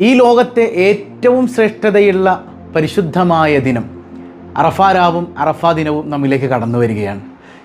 ഈ ലോകത്തെ ഏറ്റവും ശ്രേഷ്ഠതയുള്ള പരിശുദ്ധമായ ദിനം അറഫാരാവും അറഫാ ദിനവും നമ്മിലേക്ക് കടന്നു വരികയാണ്.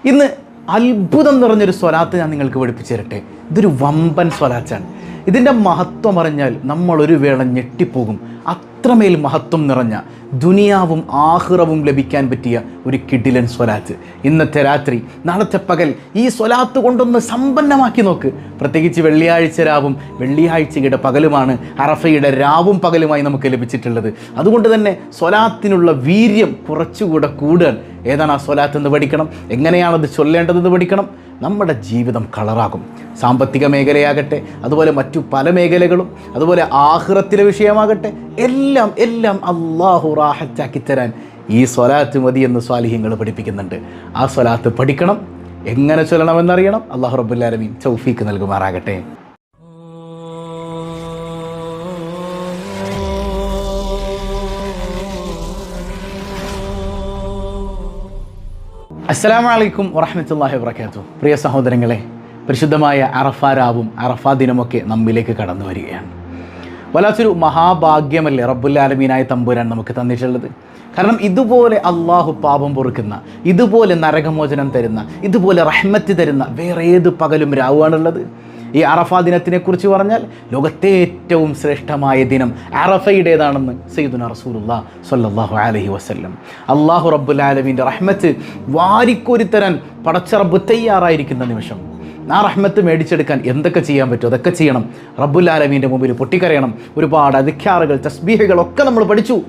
ഇന്ന് അത്ഭുതം നിറഞ്ഞൊരു സ്വലാത്ത് ഞാൻ നിങ്ങൾക്ക് പഠിപ്പിച്ചു തരട്ടെ. ഇതൊരു വമ്പൻ സ്വലാച്ചാണ് ഇതിന്റെ മഹത്വം അറിഞ്ഞാൽ നമ്മളൊരു വേള ഞെട്ടിപ്പോകും. അത്രമേൽ മഹത്വം നിറഞ്ഞ ദുനിയാവും ആഹ്റവും ലഭിക്കാൻ പറ്റിയ ഒരു കിടിലൻ സ്വലാത്ത്. ഇന്നത്തെ രാത്രി നാളത്തെ പകൽ ഈ സ്വലാത്ത് കൊണ്ടൊന്ന് സമ്പന്നമാക്കി നോക്ക്. പ്രത്യേകിച്ച് വെള്ളിയാഴ്ച രാവും വെള്ളിയാഴ്ചയുടെ പകലുമാണ് അറഫയുടെ രാവും പകലുമായി നമുക്ക് ലഭിച്ചിട്ടുള്ളത്. അതുകൊണ്ട് തന്നെ സ്വലാത്തിനുള്ള വീര്യം കുറച്ചുകൂടെ കൂടാൻ ഏതാണ് ആ സ്വലാത്ത് എന്ന് പഠിക്കണം? എങ്ങനെയാണത് ചൊല്ലേണ്ടതെന്ന് പഠിക്കണം? നമ്മുടെ ജീവിതം കളറാകും. സാമ്പത്തിക മേഖലയാകട്ടെ അതുപോലെ മറ്റു പല മേഖലകളും അതുപോലെ ആഹ്റത്തിലെ വിഷയമാകട്ടെ എല്ലാം എല്ലാം അള്ളാഹു റാഹറ്റാക്കി തരാൻ ഈ സ്വലാത്ത് മതി എന്ന് സ്വാലിഹ്യങ്ങൾ പഠിപ്പിക്കുന്നുണ്ട്. ആ സ്വലാത്ത് പഠിക്കണം. എങ്ങനെ ചൊല്ലണമെന്നറിയണം. അള്ളാഹു റബുല്ലാലമീൻ ചൗഫീക്ക് നൽകുമാറാകട്ടെ. അസ്സലാമു അലൈക്കും വറഹമത്തല്ലാഹി വാബർക്കാത്തു പ്രിയ സഹോദരങ്ങളെ പരിശുദ്ധമായ അറഫാ രാവും അറഫാ ദിനമൊക്കെ നമ്മിലേക്ക് കടന്നു വരികയാണ്. വല്ലാത്തൊരു മഹാഭാഗ്യമല്ലേ റബ്ബുല്ലാലമീനായ തമ്പുരാൻ നമുക്ക് തന്നിട്ടുള്ളത്. കാരണം ഇതുപോലെ അള്ളാഹു പാപം പൊറുക്കുന്ന ഇതുപോലെ നരകമോചനം തരുന്ന ഇതുപോലെ റഹ്മത്ത് തരുന്ന വേറെ ഏത് പകലും രാവുകയാണുള്ളത് ഈ അറഫ ദിനത്തിനെക്കുറിച്ച് പറഞ്ഞാൽ ലോകത്തെ ഏറ്റവും ശ്രേഷ്ഠമായ ദിനം അറഫയുടേതാണെന്ന് സയ്യിദുന റസൂലുള്ള സ്വല്ലല്ലാഹു അലഹി വസല്ലം. അള്ളാഹു റബ്ബുലാലമീന്റെ റഹ്മത്ത് വാരിക്കോരിത്തരാൻ പടച്ചറബ് തയ്യാറായിരിക്കുന്ന നിമിഷം. ആ റഹ്മത്ത് മേടിച്ചെടുക്കാൻ എന്തൊക്കെ ചെയ്യാൻ പറ്റും? അതൊക്കെ ചെയ്യണം. റബ്ബുല്ലാലമീന്റെ മുമ്പിൽ പൊട്ടിക്കരയണം. ഒരുപാട് അധികാറുകൾ തസ്ബീഹുകൾ ഒക്കെ നമ്മൾ പഠിച്ചു.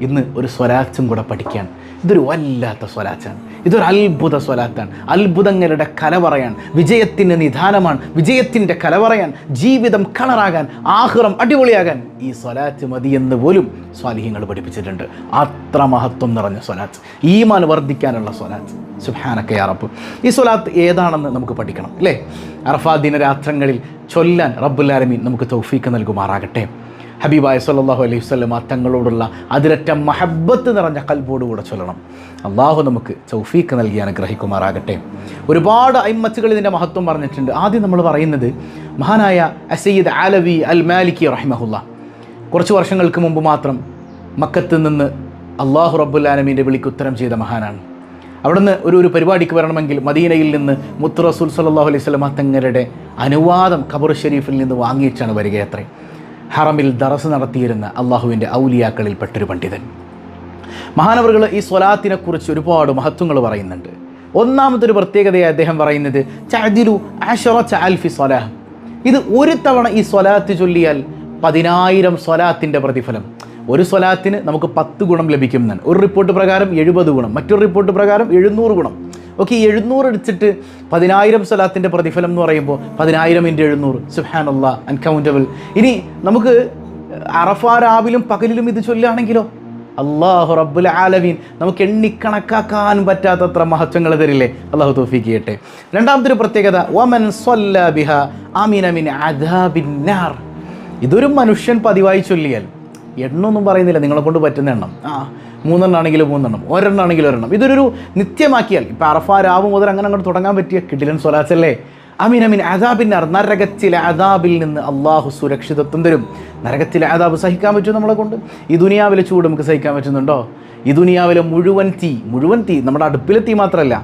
ഇന്ന് ഒരു സ്വരാച്ചും കൂടെ പഠിക്കാൻ ഇതൊരു വല്ലാത്ത സ്വലാച്ചാണ് ഇതൊരു അത്ഭുത സ്വലാത്താണ്. അത്ഭുതങ്ങളുടെ കലവറയാണ് വിജയത്തിന്റെ നിധാനമാണ് വിജയത്തിന്റെ കല പറയാൻ ജീവിതം കളറാകാൻ ആഹ്റം അടിപൊളിയാകാൻ ഈ സ്വലാത്ത് മതി എന്ന് പോലും സ്വാലിഹ്യങ്ങൾ പഠിപ്പിച്ചിട്ടുണ്ട്. അത്ര മഹത്വം നിറഞ്ഞ സ്വലാത്ത്. ഈമാൻ വർദ്ധിക്കാനുള്ള സ്വലാത്ത്. സുഹാനൊക്കെ അറപ്പ് ഈ സ്വലാത്ത് ഏതാണെന്ന് നമുക്ക് പഠിക്കണം അല്ലേ? അറഫാ ദിനരാത്രങ്ങളിൽ ചൊല്ലാൻ റബ്ബുല്ലാരമീൻ നമുക്ക് തൗഫീക്ക് നൽകുമാറാകട്ടെ. ഹബീബായ സല്ലാഹു അലൈഹി വസ്ലം തങ്ങളോടുള്ള അതിരറ്റ മഹബത്ത് നിറഞ്ഞ കൽബോടുകൂടെ ചൊല്ലണം. അള്ളാഹു നമുക്ക് ചൗഫീക്ക് നൽകി അനുഗ്രഹിക്കുമാറാകട്ടെ. ഒരുപാട് അയിമത്തുകൾ ഇതിന്റെ മഹത്വം പറഞ്ഞിട്ടുണ്ട്. ആദ്യം നമ്മൾ പറയുന്നത് മഹാനായ അസയ്യിദ് ആലവി അൽ മാലിക്കി റഹിമഹുല്ല. കുറച്ച് വർഷങ്ങൾക്ക് മുമ്പ് മാത്രം മക്കത്ത് നിന്ന് അള്ളാഹു റബ്ബുല്ലാലമീന്റെ വിളിക്ക് ഉത്തരം ചെയ്ത മഹാനാണ്. അവിടുന്ന് ഒരു ഒരു പരിപാടിക്ക് വരണമെങ്കിൽ മദീനയിൽ നിന്ന് മുത്ത് റസൂൽ സല്ലാഹു അലൈഹി സ്വലമ തങ്ങളുടെ അനുവാദം ഖബർ ഷെരീഫിൽ നിന്ന് വാങ്ങിയിട്ടാണ് വരികയത്രേ. ഹറമിൽ ദറസ് നടത്തിയിരുന്ന അള്ളാഹുവിന്റെ ഔലിയാക്കളിൽ പെട്ടൊരു പണ്ഡിതൻ. മഹാനവറുകൾ ഈ സ്വലാത്തിനെക്കുറിച്ച് ഒരുപാട് മഹത്വങ്ങൾ പറയുന്നുണ്ട്. ഒന്നാമതൊരു പ്രത്യേകതയെ അദ്ദേഹം പറയുന്നത് ചഅദിലു അൽഫി സ്വലാഹ്. ഇത് ഒരു തവണ ഈ സ്വലാത്ത് ചൊല്ലിയാൽ പതിനായിരം സ്വലാത്തിന്റെ പ്രതിഫലം. ഒരു സ്വലാത്തിന് നമുക്ക് പത്ത് ഗുണം ലഭിക്കും എന്നാണ്. ഒരു റിപ്പോർട്ട് പ്രകാരം എഴുപത് ഗുണം മറ്റൊരു റിപ്പോർട്ട് പ്രകാരം എഴുന്നൂറ് ഗുണം. ഓക്കെ ഈ എഴുന്നൂറ് അടിച്ചിട്ട് പതിനായിരം സ്വലാത്തിന്റെ പ്രതിഫലം എന്ന് പറയുമ്പോൾ പതിനായിരം ഇന്റു എഴുന്നൂറ്. സുഹാനുള്ള അൺകൗണ്ടബിൾ ഇനി നമുക്ക് അറഫാ രാവിലും പകലിലും ഇത് ചൊല്ലുകയാണെങ്കിലോ അള്ളാഹു റബ്ബുൽ ആലമീൻ നമുക്ക് എണ്ണിക്കണക്കാക്കാൻ പറ്റാത്തത്ര മഹത്വങ്ങൾ തരില്ലേ? അള്ളാഹു തോഫിക്ക് ചെയ്യട്ടെ. രണ്ടാമത്തെ ഒരു പ്രത്യേകത വമൻ ബിഹ അദാബിന്നാർ ഇതൊരു മനുഷ്യൻ പതിവായി ചൊല്ലിയാൽ എണ്ണൊന്നും പറയുന്നില്ല നിങ്ങളെ കൊണ്ട് പറ്റുന്ന എണ്ണം. ആ മൂന്നെണ്ണാണെങ്കിലും മൂന്നെണ്ണം ഒരെണ്ണാണെങ്കിലും ഒരെണ്ണം. ഇതൊരു നിത്യമാക്കിയാൽ ഇപ്പം അറഫ രാവ് മുതൽ അങ്ങനെ അങ്ങോട്ട് തുടങ്ങാൻ പറ്റിയ കിടിലൻ സ്വലാച്ചല്ലേ അമീൻ അമീൻ. അദാബിന്നാർ നരകത്തിലെ അദാബിൽ നിന്ന് അള്ളാഹു സുരക്ഷിതത്വം തരും. നരകത്തിലെ അദാബ് സഹിക്കാൻ പറ്റും നമ്മളെ കൊണ്ട്? ഈ ദുനിയാവിലെ ചൂട് നമുക്ക് സഹിക്കാൻ പറ്റുന്നുണ്ടോ? ഈ ദുനിയാവിലെ മുഴുവൻ തീ മുഴുവൻ തീ നമ്മുടെ അടുപ്പിലെ തീ മാത്രമല്ല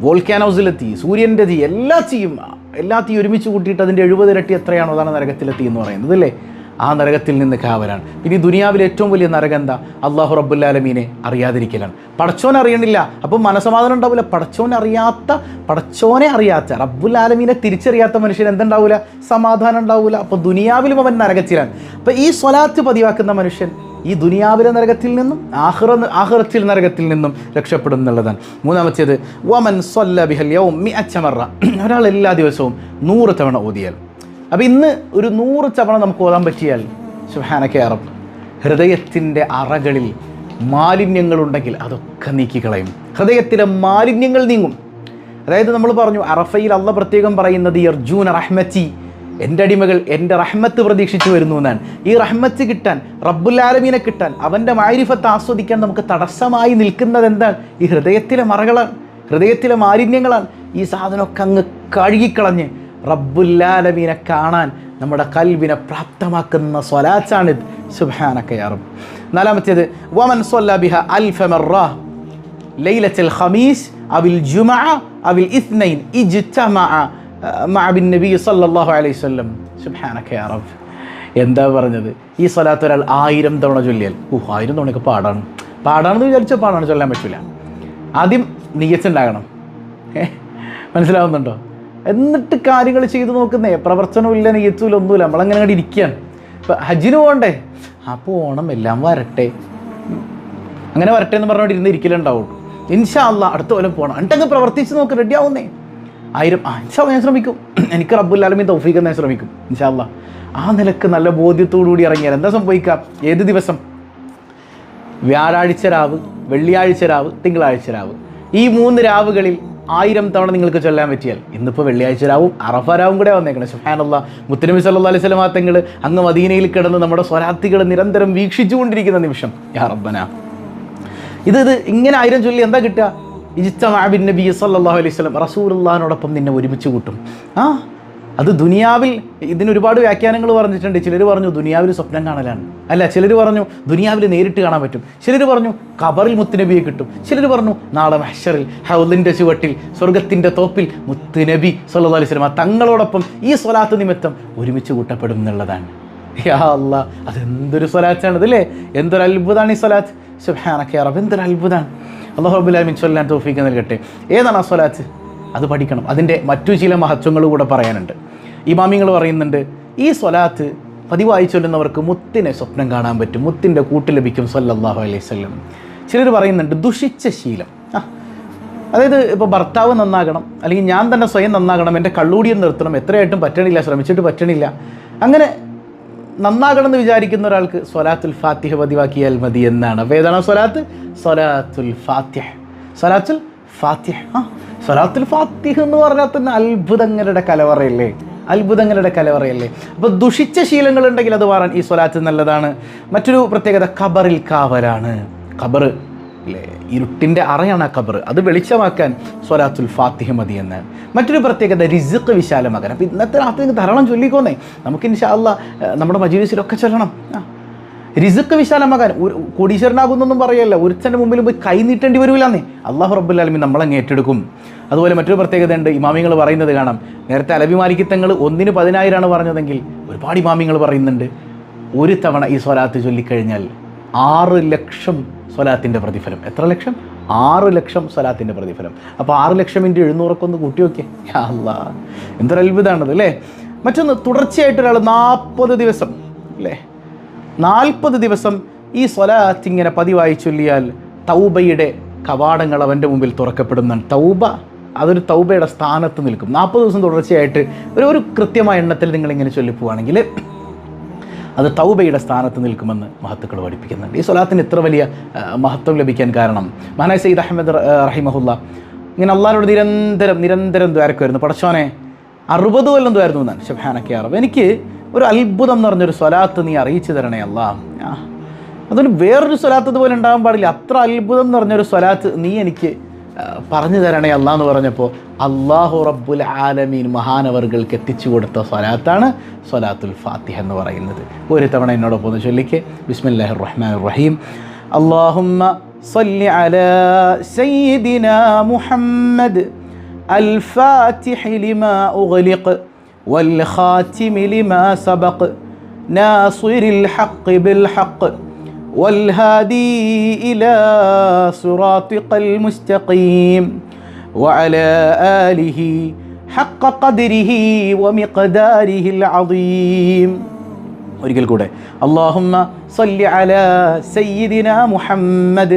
വോൾക്കാനോസിലെ തീ സൂര്യന്റെ തീ എല്ലാ തീയും എല്ലാ തീ ഒരുമിച്ച് കൂട്ടിയിട്ട് അതിന്റെ എഴുപത് ഇരട്ടി എത്രയാണോ അതാണ് നരകത്തിലെ തീ എന്ന് പറയുന്നത് അല്ലേ? ആ നരകത്തിൽ നിന്ന് കാവലാണ്. ഇനി ദുനിയാവിലെ ഏറ്റവും വലിയ നരകം എന്താ? അള്ളാഹു റബ്ബുല്ലാലമീനെ അറിയാതിരിക്കലാണ്. പടച്ചോനെ അറിയണില്ല. അപ്പം മനസമാധാനം ഉണ്ടാവില്ല പടച്ചോനെ അറിയാത്ത പടച്ചോനെ അറിയാത്ത റബ്ബുല്ലാലമീനെ തിരിച്ചറിയാത്ത മനുഷ്യൻ എന്തുണ്ടാവില്ല സമാധാനം ഉണ്ടാവില്ല അപ്പോൾ ദുനിയാവിലും അവൻ നരകത്തിലാണ്. അപ്പം ഈ സ്വലാത്ത് പതിവാക്കുന്ന മനുഷ്യൻ ഈ ദുനിയാവിലെ നരകത്തിൽ നിന്നും ആഹ്റ ആഹ്റത്തിൽ നരകത്തിൽ നിന്നും രക്ഷപ്പെടും എന്നുള്ളതാണ്. മൂന്നാമത്തേത് വമൻ സ്വല്ല ബിഹൽ മി അച്ചമറ ഒരാൾ എല്ലാ ദിവസവും നൂറ് തവണ ഓതിയാൽ അപ്പോൾ ഇന്ന് ഒരു നൂറ് തവണ നമുക്ക് ഓതാൻ പറ്റിയാൽ സുഹാനക്കെ അറബ് ഹൃദയത്തിന്റെ അറകളിൽ മാലിന്യങ്ങളുണ്ടെങ്കിൽ അതൊക്കെ നീക്കിക്കളയും. ഹൃദയത്തിലെ മാലിന്യങ്ങൾ നീങ്ങും. അതായത് നമ്മൾ പറഞ്ഞു അറഫയിൽ അള്ള പ്രത്യേകം പറയുന്നത് അർജൂൻ റഹ്മത്തി. എന്റെ അടിമകൾ എന്റെ റഹ്മത്ത് പ്രതീക്ഷിച്ചു വരുന്നു എന്നാണ്. ഈ റഹ്മത്ത് കിട്ടാൻ റബ്ബുല്ലാലമീനെ കിട്ടാൻ അവന്റെ മാരിഫത്ത് ആസ്വദിക്കാൻ നമുക്ക് തടസ്സമായി നിൽക്കുന്നത് എന്താണ്? ഈ ഹൃദയത്തിലെ മറകളാണ് ഹൃദയത്തിലെ മാലിന്യങ്ങളാണ്. ഈ സാധനമൊക്കെ അങ്ങ് കഴുകിക്കളഞ്ഞ് റബ്ബുല്ലാലമീനെ കാണാൻ നമ്മുടെ കൽവിനെ പ്രാപ്തമാക്കുന്ന സ്വലാച്ചാണിത്. സുബാനക്കയാറും നാലാമത്തേത് വമൻ സ്വല്ല ബിഹ അൽഫ മറ ലൈലത്തുൽ ഖമീസ് അവിൽ ജുമാ അവിൽ ഇസ്നൈൻ ഇജ്തമഅ മഅബിൻ നബി സല്ലല്ലാഹു അലൈഹി വസല്ലം. സുബ്ഹാനക യാ എന്താ പറഞ്ഞത്? ഈ സ്വലാത്ത് ഒരാൾ ആയിരം തവണ ചൊല്ലിയാൽ ഊഹ് ആയിരം തവണയൊക്കെ പാടാണ്. പാടാണെന്ന് വിചാരിച്ചാൽ പാടാണ് ചൊല്ലാൻ പറ്റില്ല ആദ്യം നീയച്ചുണ്ടാകണം മനസ്സിലാവുന്നുണ്ടോ? എന്നിട്ട് കാര്യങ്ങൾ ചെയ്തു നോക്കുന്നേ. പ്രവർത്തനമില്ല നെയ്യത്തൂല ഒന്നുമില്ല നമ്മളങ്ങനെ അങ്ങോട്ട് ഇരിക്കുകയാണ് ഇപ്പം ഹജ്ജിന് പോകണ്ടേ? അപ്പോൾ ഓണം എല്ലാം വരട്ടെ. അങ്ങനെ വരട്ടെ എന്ന് പറഞ്ഞുകൊണ്ട് ഇരുന്ന് ഇരിക്കലുണ്ടാവുള്ളൂ ഇൻഷാ അല്ല അടുത്ത കൊല്ലം പോകണം എന്നിട്ടങ്ങ് പ്രവർത്തിച്ച് നോക്ക് റെഡി ആവുന്നേ. ആയിരം ആ ഇൻഷാ ഞാൻ ശ്രമിക്കും. എനിക്ക് റബ്ബുല്ലാലമീ തൗഫീഖ് ഞാൻ ശ്രമിക്കും ഇൻഷാ അല്ല ആ നിലയ്ക്ക് നല്ല ബോധ്യത്തോടു കൂടി ഇറങ്ങിയാൽ എന്താ സംഭവിക്കാം ഏത് ദിവസം? വ്യാഴാഴ്ച രാവ് വെള്ളിയാഴ്ച രാവ് തിങ്കളാഴ്ച രാവ്. ഈ മൂന്ന് രാവുകളിൽ ആയിരം തവണ നിങ്ങൾക്ക് ചൊല്ലാൻ പറ്റിയാൽ ഇന്നിപ്പോൾ വെള്ളിയാഴ്ച രാവും അറഫ രാവും കൂടെ വന്നേക്കണം. സുഹാനുള്ള മുത്തനബി സല്ലാ അലൈഹി സ്വലം തങ്ങൾ അങ്ങ് മദീനയിൽ കിടന്ന് നമ്മുടെ സ്വരാത്തികൾ നിരന്തരം വീക്ഷിച്ചുകൊണ്ടിരിക്കുന്ന നിമിഷം. യാ റബ്ബന. ഇത് ഇത് ഇങ്ങനെ ആയിരം ചൊല്ലി എന്താ കിട്ടുക? ഇജിത്തമാബിൻ നബി സല്ലാഹു അലൈഹി സ്വലം റസൂറുല്ലാനോടൊപ്പം നിന്നെ ഒരുമിച്ച് കൂട്ടും. ആ അത് ദുനിയാവിൽ ഇതിന് ഒരുപാട് വ്യാഖ്യാനങ്ങൾ പറഞ്ഞിട്ടുണ്ട്. ചിലർ പറഞ്ഞു ദുനിയാവിൽ സ്വപ്നം കാണലാണ്. അല്ല ചിലർ പറഞ്ഞു ദുനിയാവിൽ നേരിട്ട് കാണാൻ പറ്റും. ചിലർ പറഞ്ഞു കബറിൽ മുത്തുനബിയെ കിട്ടും. ചിലർ പറഞ്ഞു നാളെ മഹ്ഷറിൽ ഹൗലിന്റെ ചുവട്ടിൽ സ്വർഗത്തിന്റെ തോപ്പിൽ മുത്തുനബി സല്ലാ അലൈഹി സ്വലമ തങ്ങളോടൊപ്പം ഈ സ്വലാത്ത് നിമിത്തം ഒരുമിച്ച് കൂട്ടപ്പെടും എന്നുള്ളതാണ്. യാ അല്ല അതെന്തൊരു സ്വലാത്താണ് അതല്ലേ എന്തൊരു അത്ഭുതമാണ് ഈ സ്വലാത്ത്. സുഹാനൊക്കെ അറബ് എന്തൊരു അത്ഭുതമാണ്. അള്ളാഹു റബുലാമിൻ ചൊല്ലാൻ തോഫിക്ക് നൽകട്ടെ. ഏതാണ് ആ സ്വലാത്ത്? അത് പഠിക്കണം. അതിന്റെ മറ്റു ചില മഹത്വങ്ങൾ കൂടെ പറയാനുണ്ട്. ഇമാമിങ്ങൾ പറയുന്നുണ്ട് ഈ സ്വലാത്ത് പതിവായി ചൊല്ലുന്നവർക്ക് മുത്തിനെ സ്വപ്നം കാണാൻ പറ്റും. മുത്തിന്റെ കൂട്ട് ലഭിക്കും സല്ലല്ലാഹു അലൈഹി സ്വല്ലം ചിലർ പറയുന്നുണ്ട് ദുഷിച്ച ശീലം. അതായത് ഇപ്പോൾ ഭർത്താവ് നന്നാകണം അല്ലെങ്കിൽ ഞാൻ തന്നെ സ്വയം നന്നാകണം എന്റെ കള്ളൂടിയം നിർത്തണം എത്രയായിട്ടും പറ്റണില്ല ശ്രമിച്ചിട്ട് പറ്റണില്ല. അങ്ങനെ നന്നാകണം എന്ന് വിചാരിക്കുന്ന ഒരാൾക്ക് സ്വലാത്തുൽ ഫാത്തിഹ പതിവാക്കിയാൽ മതി എന്നാണ്. അപ്പോൾ ഏതാണ് സ്വലാത്ത്? സ്വലാത്തുൽ ഫാത്തിഹ. സ്വലാത്തുൽ ഫാത്തിഹ. ആ സ്വലാത്തുൽ ഫാത്തിഹ് എന്ന് പറഞ്ഞാൽ തന്നെ അത്ഭുതങ്ങളുടെ കലവറയല്ലേ? അത്ഭുതങ്ങളുടെ കലവറയല്ലേ? അപ്പോൾ ദുഷിച്ച ശീലങ്ങൾ ഉണ്ടെങ്കിൽ അത് മാറാൻ ഈ സ്വലാത്ത് നല്ലതാണ്. മറ്റൊരു പ്രത്യേകത ഖബറിൽ കാവലാണ്. ഖബർ അല്ലേ? ഇരുട്ടിന്റെ അറയാണ് ആ ഖബർ അത് വെളിച്ചമാക്കാൻ സ്വലാത്തുൽ ഫാത്തിഹ മതി എന്ന് മറ്റൊരു പ്രത്യേകത റിസുക്ക് വിശാലമാക്കാൻ. അപ്പോൾ ഇന്നത്തെ രാത്രി ധാരാളം ചൊല്ലിക്കോന്നേ. നമുക്ക് ഇൻഷാ ഇൻഷാല്ല നമ്മുടെ മജീലിസിലൊക്കെ ചൊല്ലണം. റിസുക്ക് വിശാലമാകാൻ ഒരു കോടീശ്വരനാകുന്നൊന്നും പറയല്ല. ഒരുത്തന്റെ മുമ്പിൽ പോയി കൈ നീട്ടേണ്ടി വരില്ലാന്നേ അള്ളാഹു റബ്ബുല്ലാലമി നമ്മളങ്ങ് ഏറ്റെടുക്കും. അതുപോലെ മറ്റൊരു പ്രത്യേകത ഉണ്ട്. ഇമാമിങ്ങൾ പറയുന്നത് കാണാം. നേരത്തെ അലബി മാലിക്കിത്തങ്ങൾ ഒന്നിന് പതിനായിരമാണ് പറഞ്ഞതെങ്കിൽ ഒരുപാട് ഇമാമിങ്ങൾ പറയുന്നുണ്ട്. ഒരു തവണ ഈ സ്വലാത്ത് ചൊല്ലിക്കഴിഞ്ഞാൽ ആറ് ലക്ഷം സ്വലാത്തിന്റെ പ്രതിഫലം. എത്ര ലക്ഷം? ആറ് ലക്ഷം സ്വലാത്തിന്റെ പ്രതിഫലം. അപ്പോൾ ആറ് ലക്ഷം ഇന്റെ എഴുന്നൂറൊക്കെ ഒന്ന് കൂട്ടി നോക്കിയേ. അല്ലാ. എന്തൊരു അത്ഭുതമാണത് അല്ലേ? മറ്റൊന്ന് തുടർച്ചയായിട്ട് ഒരാൾ നാൽപ്പത് ദിവസം അല്ലേ? നാൽപ്പത് ദിവസം ഈ സ്വലാത്ത് ഇങ്ങനെ പതിവായി ചൊല്ലിയാൽ തൗബയുടെ കവാടങ്ങൾ അവന്റെ മുമ്പിൽ തുറക്കപ്പെടുന്നതാണ്. തൗബ അതൊരു തൗബയുടെ സ്ഥാനത്ത് നിൽക്കും. നാൽപ്പത് ദിവസം തുടർച്ചയായിട്ട് ഒരു ഒരു കൃത്യമായ എണ്ണത്തിൽ നിങ്ങളിങ്ങനെ ചൊല്ലിപ്പോവാണെങ്കിൽ അത് തൗബയുടെ സ്ഥാനത്ത് നിൽക്കുമെന്ന് മഹത്തുക്കൾ പഠിപ്പിക്കുന്നുണ്ട്. ഈ സ്വലാത്തിന് ഇത്ര വലിയ മഹത്വം ലഭിക്കാൻ കാരണം മഹാനായ സയ്യിദ് അഹമ്മദ് റഹിമഹുല്ല ഇങ്ങനെ അള്ളാഹിനോട് നിരന്തരം നിരന്തരം ദ്വാരക്കുമായിരുന്നു പടച്ചോനെ അറുപത് കൊല്ലം ദ്വാരുന്നു എന്നാണ്. ഷബാനക്കെ അറബ് എനിക്ക് ഒരു അത്ഭുതം എന്ന് പറഞ്ഞൊരു സ്വലാത്ത് നീ അറിയിച്ചു തരണേ അല്ലാ ആ, അതൊരു വേറൊരു സ്വലാത്ത് ഇതുപോലെ ഉണ്ടാകാൻ പാടില്ല അത്ര അത്ഭുതം എന്ന് പറഞ്ഞൊരു സ്വലാത്ത് നീ എനിക്ക് ആ, പറഞ്ഞു തരണേ അല്ലാ എന്ന് പറഞ്ഞപ്പോൾ അള്ളാഹു റബ്ബുൽ ആലമീൻ മഹാനവറുകൾക്ക് എത്തിച്ചു കൊടുത്ത സ്വലാത്താണ് സ്വലാത്തുൽ ഫാത്തിഹ എന്ന് പറയുന്നത് ഒരു തവണ എന്നോടൊപ്പം ഒന്ന് ചൊല്ലിക്ക് ബിസ്മില്ലാഹിർ റഹ്മാൻ റഹീം اللهم صل على سيدنا محمد الفاتح لما أغلق والخاتم لما سبق ناصر الحق بالحق والهادي إلى صراطك المستقيم وعلى آله حق قدره ومقداره العظيم ഒരിക്കൽ കൂടെ اللهم صل على سيدنا محمد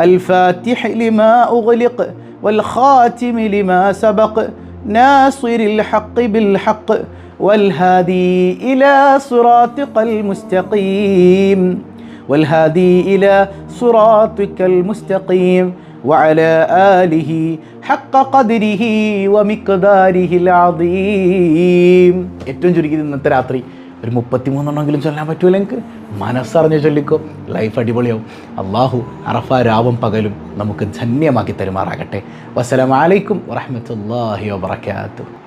الفاتح لما أغلق والخاتم لما سبق ناصر الحق بالحق والهادي إلى صراطك المستقيم والهادي إلى صراطك المستقيم وعلى آله حق قدره ومقداره العظيم ഏറ്റവും ചുരുക്കിയത് ഇന്നത്തെ രാത്രി ഒരു മുപ്പത്തിമൂന്നെണ്ണമെങ്കിലും ചൊല്ലാൻ പറ്റൂല എനിക്ക്. മനസ്സറിഞ്ഞ് ചൊല്ലിക്കോ. ലൈഫ് അടിപൊളിയാവും. അള്ളാഹു അറഫ രാവും പകലും നമുക്ക് ധന്യമാക്കി തരുമാറാകട്ടെ. വസ്സലാമലൈക്കും വറഹമത്തല്ലാഹി വാബർക്കാത്തു